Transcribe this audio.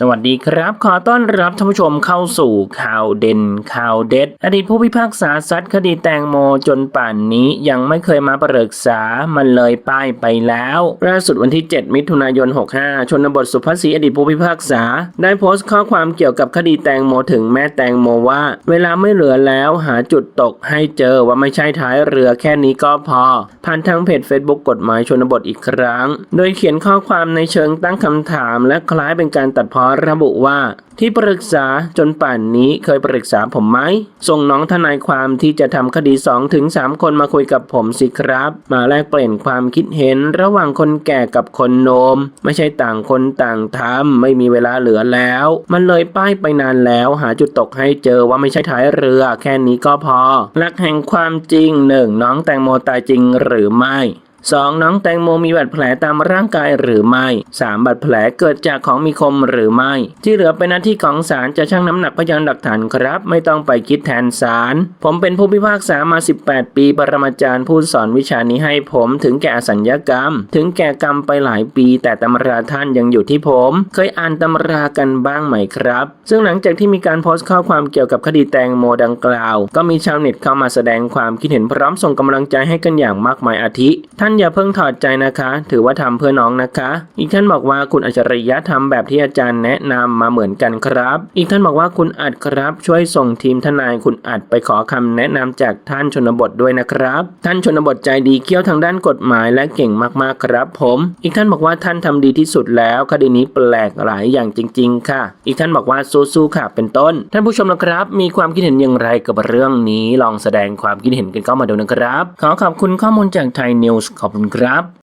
สวัสดีครับ ขอต้อนรับท่านผู้ชมเข้าสู่ข่าวเด่นข่าวเด็ด อดีตผู้พิพากษาซัดคดีแตงโมจนป่านนี้ยังไม่เคยมาปรึกษามันเลยป้ายไปแล้วล่าสุดวันที่ 7 มิถุนายน 65 ชนบทสุภาษีอดีตผู้พิพากษา ได้โพสต์ข้อความเกี่ยวกับคดีแตงโมถึงแม่แตงโมว่า เวลาไม่เหลือแล้วหาจุดตกให้เจอว่าไม่ใช่ท้ายเรือแค่นี้ก็พอ ผ่านทางเพจ Facebook กฎหมายชนบทอีกครั้ง โดยเขียนข้อความในเชิงตั้งคำถาม และคล้ายเป็นการตัดพอระบุว่าที่ปรึกษาจนป่านนี้เคยปรึกษาผมไหม ส่งน้องทนายความที่จะทำคดี2ถึง3คนมาคุยกับผมสิครับ มาแลกเปลี่ยนความคิดเห็นระหว่างคนแก่กับคนโนม ไม่ใช่ต่างคนต่างทำไม่มีเวลาเหลือแล้ว มันเลยป้ายไปนานแล้วหาจุดตกให้เจอว่าไม่ใช่ท้ายเรือ แค่นี้ก็พอหลักแห่งความจริงหนึ่งน้องแตงโมตายจริงหรือไม่ 2. น้องแตงโมมีบาดแผลตามร่างกายหรือไม่ 3. บาดแผลเกิดจากของมีคมหรือไม่ ที่เหลือเป็นหน้าที่ของศาลจะชั่งน้ำหนักพยานหลักฐานครับ ไม่ต้องไปคิดแทนศาลผมเป็นผู้พิพากษามา 18 ปี ปรมาจารย์ผู้สอนวิชานี้ให้ผมถึงแก่อสัญญกรรม ถึงแก่กรรมไปหลายปี แต่ตำราท่านยังอยู่ที่ผม เคยอ่านตำรากันบ้างไหมครับ ซึ่งหลังจากที่มีการโพสต์ข้อความเกี่ยวกับคดีแตงโมดังกล่าว ก็มีชาวเน็ตเข้ามาแสดงความคิดเห็นพร้อมส่งกำลังใจให้กันอย่างมากมายอาทิ ท่านอย่าเพิ่งถอดใจนะคะ ถือว่าทำเพื่อน้องนะคะ อีกท่านบอกว่าคุณอัจฉริยะทำแบบที่อาจารย์แนะนำมาเหมือนกันครับ อีกท่านบอกว่าคุณอัดครับ ช่วยส่งทีมทนายคุณอัดไปขอคำแนะนำจากท่านชนบทด้วยนะครับ ท่านชนบทใจดีเกี่ยวทางด้านกฎหมายและเก่งมากๆครับผม อีกท่านบอกว่าท่านทำดีที่สุดแล้วคดีนี้แปลกหลายอย่างจริง ๆ ค่ะ อีกท่านบอกว่าสู้ๆค่ะเป็นต้น ท่านผู้ชมนะครับ มีความคิดเห็นอย่างไรกับเรื่องนี้ลองแสดงความคิดเห็นกันเข้ามาดูนะครับ ขอขอบคุณข้อมูลจากไทยนิวส์ขอบคุณครับ